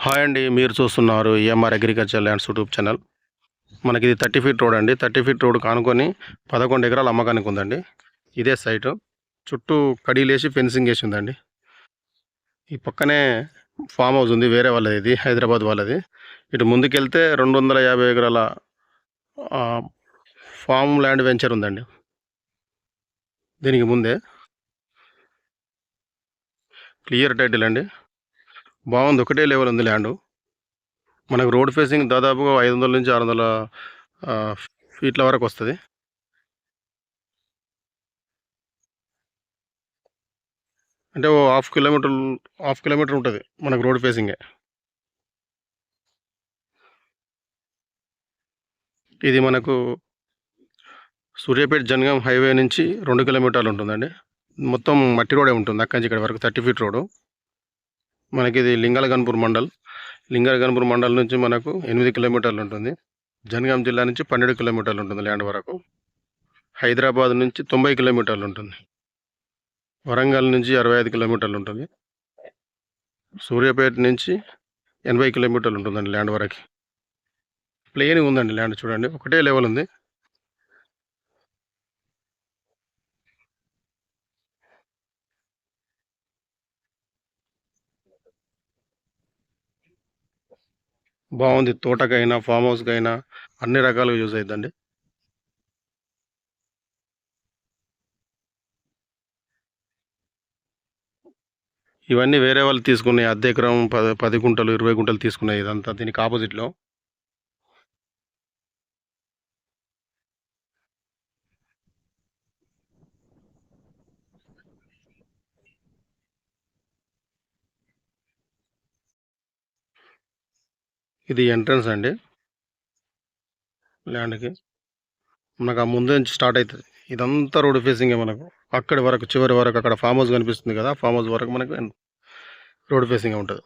Hi అండి మీరు చూస్తున్నారు EMR agriculture lands YouTube channel. మనకి ఇది థర్టీ ఫీట్ రోడ్ అండి. థర్టీ ఫీట్ రోడ్ కానుకొని పదకొండు ఎకరాల అమ్మకానికి ఉందండి. ఇదే సైటు. చుట్టూ కడీలేసి ఫెన్సింగ్ వేసి ఉందండి. ఈ పక్కనే ఫామ్ హౌస్ ఉంది వేరే వాళ్ళది ఇది హైదరాబాద్ వాళ్ళది. ఇటు ముందుకెళ్తే రెండు వందల యాభై ఎకరాల ఫామ్ ల్యాండ్ వెంచర్ ఉందండి. దీనికి ముందే. క్లియర్ టైటిల్ అండి. బాగుంది. ఒకటే లెవెల్ ఉంది ల్యాండ్ మనకు రోడ్ ఫేసింగ్ దాదాపుగా ఐదు వందల నుంచి ఆరు వందల ఫీట్ల వరకు వస్తుంది. అంటే ఓ హాఫ్ కిలోమీటర్ హాఫ్ కిలోమీటర్ ఉంటుంది మనకు రోడ్ ఫేసింగే ఇది మనకు సూర్యాపేట జనగాం హైవే నుంచి రెండు కిలోమీటర్లు ఉంటుందండి. మొత్తం మట్టి రోడే ఉంటుంది. అక్కడి నుంచి ఇక్కడ వరకు థర్టీ ఫీట్ రోడ్డు. మనకి ఇది లింగాలగన్పూర్ మండల్. లింగాలగన్పూర్ మండల్ నుంచి మనకు ఎనిమిది కిలోమీటర్లు ఉంటుంది. జనగాం జిల్లా నుంచి పన్నెండు కిలోమీటర్లు ఉంటుంది ల్యాండ్ వరకు. హైదరాబాద్ నుంచి తొంభై కిలోమీటర్లు ఉంటుంది. వరంగల్ నుంచి అరవై ఐదు కిలోమీటర్లు ఉంటుంది. సూర్యాపేట నుంచి ఎనభై కిలోమీటర్లు ఉంటుందండి ల్యాండ్ వరకు. ప్లెయిన్ ఉందండి ల్యాండ్ చూడండి. ఒకటే లెవెల్ ఉంది. బాగుంది. తోటకైనా ఫామ్ హౌస్కైనా అన్ని రకాలుగా యూజ్ అవుతుందండి ఇవన్నీ వేరే వాళ్ళు తీసుకున్నాయి అద్దె ఎకరం పది పది గుంటలు ఇరవై గుంటలు తీసుకున్నాయి ఇదంతా దీనికి ఆపోజిట్లో. ఇది ఎంట్రన్స్ అండి. ల్యాండ్కి. మనకు ఆ ముందు నుంచి స్టార్ట్ అవుతుంది ఇదంతా రోడ్ ఫేసింగే మనకు. అక్కడి వరకు చివరి వరకు అక్కడ ఫామ్ హౌస్ కనిపిస్తుంది కదా ఫామ్ హౌస్ వరకు మనకు రోడ్ ఫేసింగ్ ఉంటుంది.